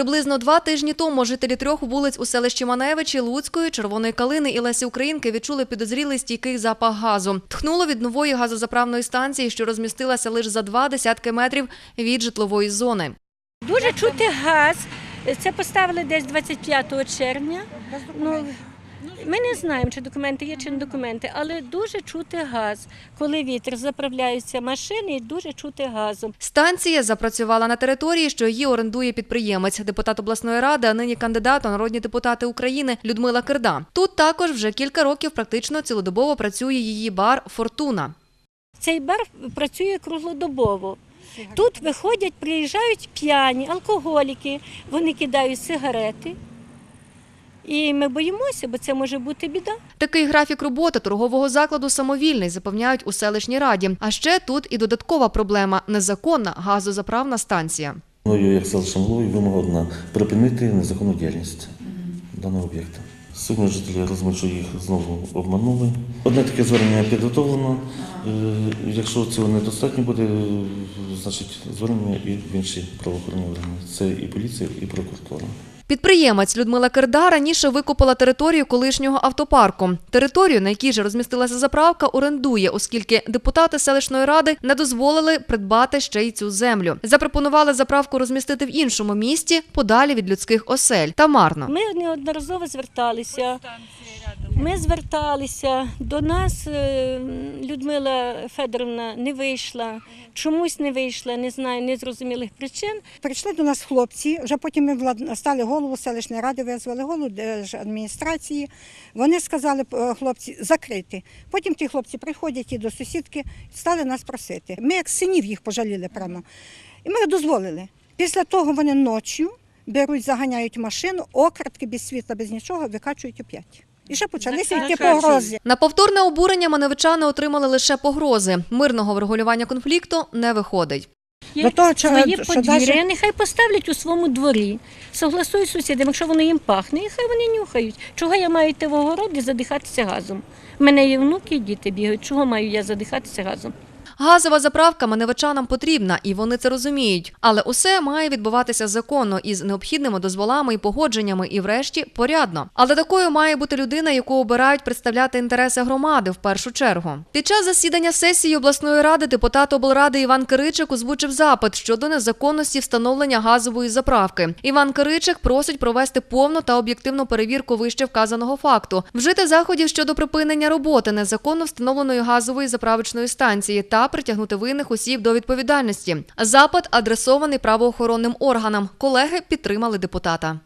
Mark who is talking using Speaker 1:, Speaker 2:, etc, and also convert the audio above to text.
Speaker 1: Приблизно два тижні тому жителі трьох вулиць у селищі Маневичі, Луцької, Червоної Калини і Лесі Українки відчули підозрілий стійкий запах газу. Тхнуло від нової газозаправної станції, що розмістилася лише за два десятки метрів від житлової зони.
Speaker 2: Дуже чути газ. Це поставили десь 25 червня. Ну, ми не знаємо, чи документи є, чи не документи, але дуже чути газ. Коли вітер заправляються машини, і дуже чути газом.
Speaker 1: Станція запрацювала на території, що її орендує підприємець, депутат обласної ради, а нині кандидат у народні депутати України Людмила Кирда. Тут також вже кілька років практично цілодобово працює її бар Фортуна.
Speaker 2: Цей бар працює круглодобово. Тут виходять, приїжджають п'яні, алкоголіки, вони кидають сигарети. І ми боїмося, бо це може бути біда.
Speaker 1: Такий графік роботи торгового закладу самовільний, запевняють у селищній раді. А ще тут і додаткова проблема незаконна газозаправна станція.
Speaker 3: Мною, як селищним головою, вимога одна припинити незаконну діяльність даного об'єкта. Сьогодні жителі розуміють, що їх знову обманули. Одне таке звернення підготовлено. Е, Якщо цього недостатньо буде, значить звернення і в інші правоохоронні органи. Це і поліція, і прокуратура.
Speaker 1: Підприємець Людмила Керда раніше викупила територію колишнього автопарку. Територію, на якій же розмістилася заправка, орендує, оскільки депутати селищної ради не дозволили придбати ще й цю землю. Запропонували заправку розмістити в іншому місті, подалі від людських осель. Та марно.
Speaker 2: Ми неодноразово зверталися. Ми зверталися до нас. е, Людмила Федоровна не вийшла, чомусь не вийшла, не знаю, незрозумілих причин.
Speaker 4: Прийшли до нас хлопці, вже потім ми влад- стали голову селищної ради, визвали голову адміністрації. Вони сказали, е, хлопці, закрити. Потім ті хлопці приходять і до сусідки, стали нас просити. Ми як синів їх пожаліли прямо. І ми дозволили. Після того вони ночі беруть, заганяють машину, ократки без світла, без нічого, викачують опять. І ще почалися йти погрози.
Speaker 1: На повторне обурення маневичани отримали лише погрози. Мирного врегулювання конфлікту не виходить.
Speaker 4: До того, що- що
Speaker 2: подвір'я,
Speaker 4: даже-
Speaker 2: нехай поставлять у своєму дворі, согласують з сусідами, якщо воно їм пахне, і хай вони нюхають. Чого я маю йти в огород і задихатися газом? У мене є внуки і діти бігають. Чого маю я задихатися газом?
Speaker 1: Газова заправка маневичанам потрібна, і вони це розуміють. Але усе має відбуватися законно із необхідними дозволами і погодженнями, і врешті порядно. Але такою має бути людина, яку обирають представляти інтереси громади в першу чергу. Під час засідання сесії обласної ради депутат облради Іван Киричик озвучив запит щодо незаконності встановлення газової заправки. Іван Киричик просить провести повну та об'єктивну перевірку вище вказаного факту, вжити заходів щодо припинення роботи незаконно встановленої газової заправочної станції та притягнути винних осіб до відповідальності. Запит адресований правоохоронним органам. Колеги підтримали депутата.